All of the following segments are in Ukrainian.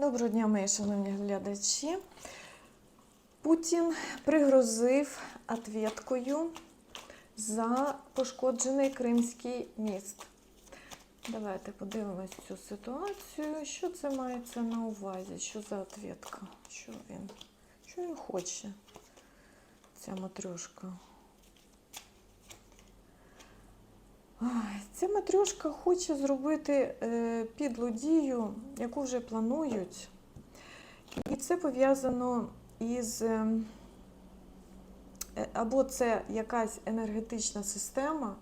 Доброго дня, мої шановні глядачі. Путін пригрозив ответкою за пошкоджений Кримський міст. Давайте подивимось цю ситуацію. Що це мається на увазі? Що за ответка? Що він? Що він хоче? Ця матрюшка. Ця матрюшка хоче зробити е, підлу дію, яку вже планують. І це пов'язано із е, е, або це якась енергетична система.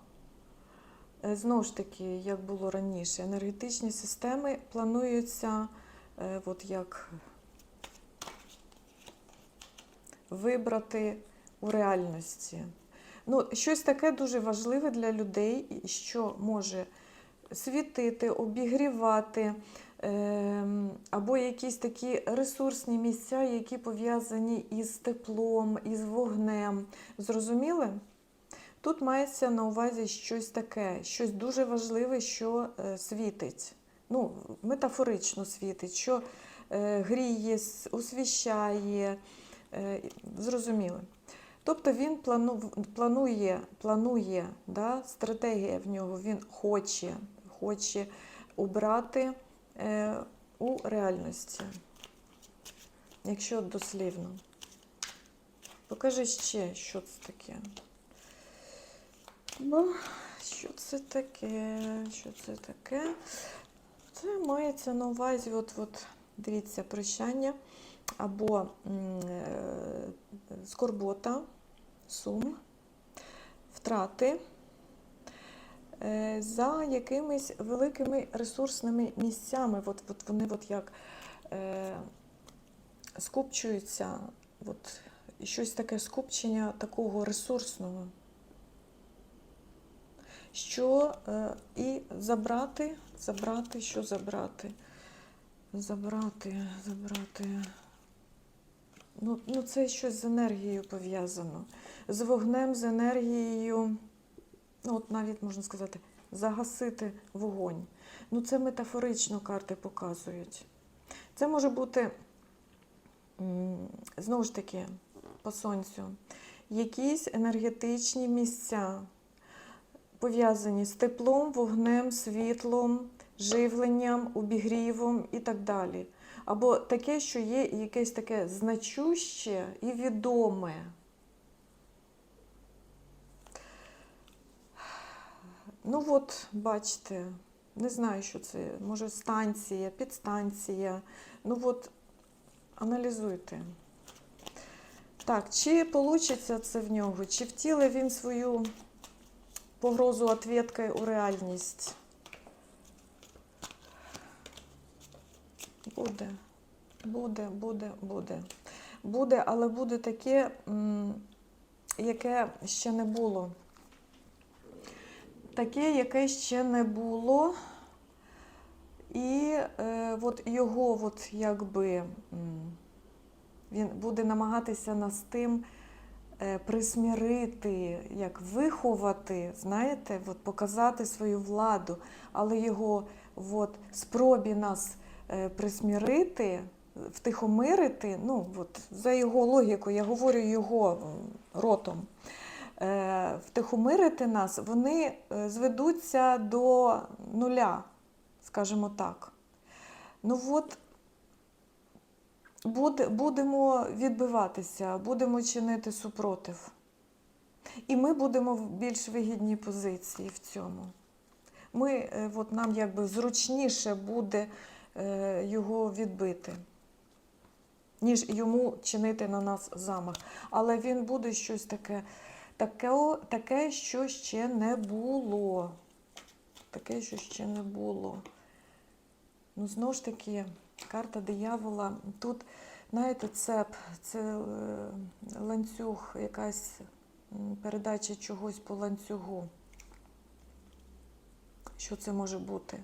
Знову ж таки, як було раніше, енергетичні системи плануються от як вибрати у реальності. Ну, щось таке дуже важливе для людей, що може світити, обігрівати, ем, або якісь такі ресурсні місця, які пов'язані із теплом, із вогнем. Зрозуміли? Тут мається на увазі щось таке, щось дуже важливе, що е, світить. Ну, метафорично світить, що е, гріє, освіщає. Е, зрозуміли. Тобто він плану, планує, планує да, стратегія в нього, він хоче, хоче обрати е, у реальності, якщо дослівно. Покажи ще, що це таке. Ну, що це таке? Що це таке? Це мається на увазі, от, от, дивіться, прощання або е, скорбота, сум, втрати е, за якимись великими ресурсними місцями. От, от вони от як е, скупчуються, от, щось таке скупчення такого ресурсного. Що е, і забрати, забрати, що забрати? Забрати, забрати. Ну, ну, це щось з енергією пов'язано. З вогнем, з енергією, ну, от навіть можна сказати, загасити вогонь. Ну, це метафорично карти показують. Це може бути, знову ж таки, по сонцю, якісь енергетичні місця, пов'язані з теплом, вогнем, світлом, живленням, обігрівом і так далі. Або таке, що є якесь таке значуще і відоме. Ну от, бачите, не знаю, що це. Може, станція, підстанція. Ну от, аналізуйте. Так, чи вийде це в нього, чи втілив він свою погрозу ответкою у реальність? Буде, буде, буде, буде. Буде, але буде таке, яке ще не було. Таке, яке ще не було. І е, от його, от якби, він буде намагатися нас тим е, присмірити, як виховати, знаєте, от показати свою владу, але його от, спробі нас присмірити, втихомирити, ну, от, за його логікою, я говорю його ротом, е, втихомирити нас, вони е, зведуться до нуля, скажімо так. Ну от, будемо відбиватися, будемо чинити супротив. І ми будемо в більш вигідній позиції в цьому. Ми, е, от нам якби зручніше буде е, його відбити, ніж йому чинити на нас замах. Але він буде щось таке, таке, таке що ще не було. Таке, що ще не було. Ну, знову ж таки, карта диявола. Тут, знаєте, цеп, це е, ланцюг, якась передача чогось по ланцюгу. Що це може бути?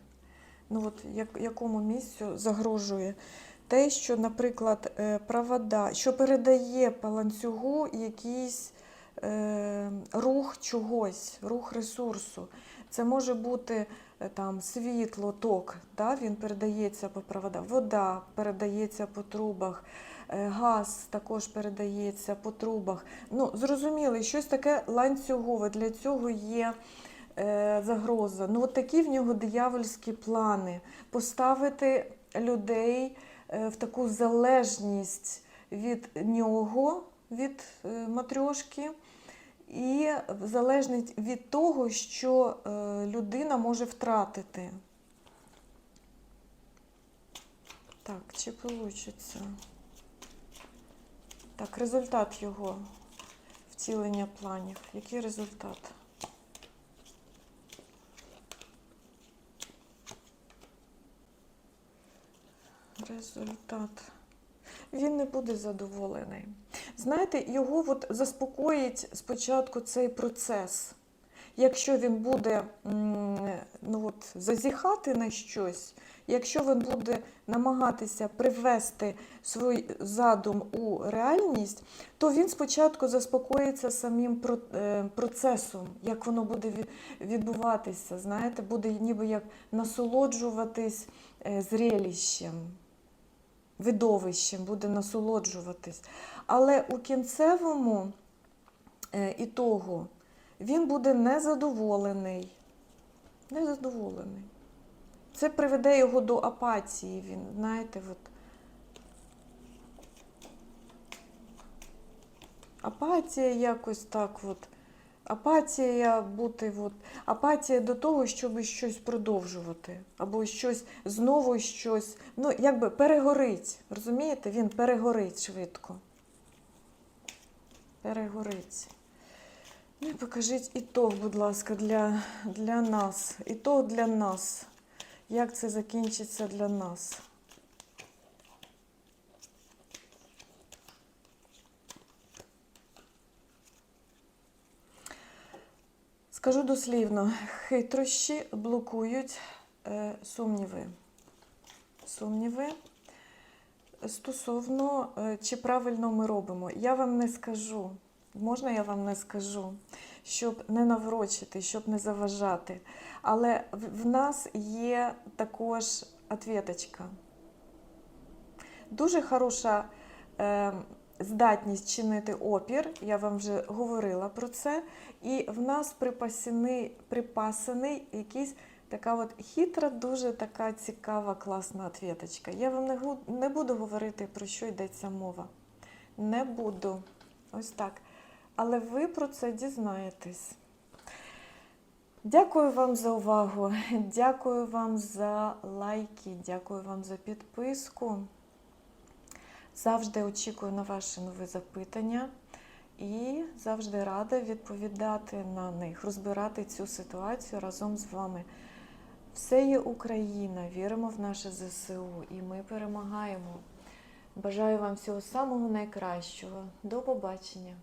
Ну, от як, якому місцю загрожує те, що, наприклад, е, провода, що передає по ланцюгу якийсь е, рух чогось, рух ресурсу. Це може бути е, там світло, ток, да, він передається по проводах, вода передається по трубах, е, газ також передається по трубах. Ну, зрозуміло, щось таке ланцюгове. Для цього є загроза. Ну, от такі в нього диявольські плани. Поставити людей е, в таку залежність від нього, від е, матрьошки, і залежність від того, що е, людина може втратити. Так, чи вийде? Так, результат його втілення планів. Який результат? Результат. Він не буде задоволений. Знаєте, його от заспокоїть спочатку цей процес. Якщо він буде ну от, зазіхати на щось, якщо він буде намагатися привести свій задум у реальність, то він спочатку заспокоїться самим е, процесом, як воно буде відбуватися. Знаєте, буде ніби як насолоджуватись е, зрелищем, видовищем, буде насолоджуватись. Але у кінцевому е, ітогу він буде незадоволений. Незадоволений. Це приведе його до апатії. Він, знаєте, от. Апатія якось так от. Апатія бути, от, апатія до того, щоб щось продовжувати, або щось знову щось, ну, якби перегорить. Розумієте? Він перегорить швидко. Перегорить. Ну і покажіть ітог, будь ласка, для, для нас. Ітог для нас. Як це закінчиться для нас? Скажу дослівно, хитрощі блокують е, сумніви. Сумніви стосовно, е, чи правильно ми робимо. Я вам не скажу, можна я вам не скажу, щоб не наврочити, щоб не заважати. Але в, нас є також ответочка. Дуже хороша е, здатність чинити опір, я вам вже говорила про це. І в нас припасений, припасений якийсь така от хитра, дуже така цікава, класна ответочка. Я вам не, не буду говорити, про що йдеться мова. Не буду. Ось так. Але ви про це дізнаєтесь. Дякую вам за увагу. Дякую вам за лайки, дякую вам за підписку. Завжди очікую на ваші нові запитання і завжди рада відповідати на них, розбирати цю ситуацію разом з вами. Все є Україна, віримо в наше ЗСУ і ми перемагаємо. Бажаю вам всього самого найкращого. До побачення!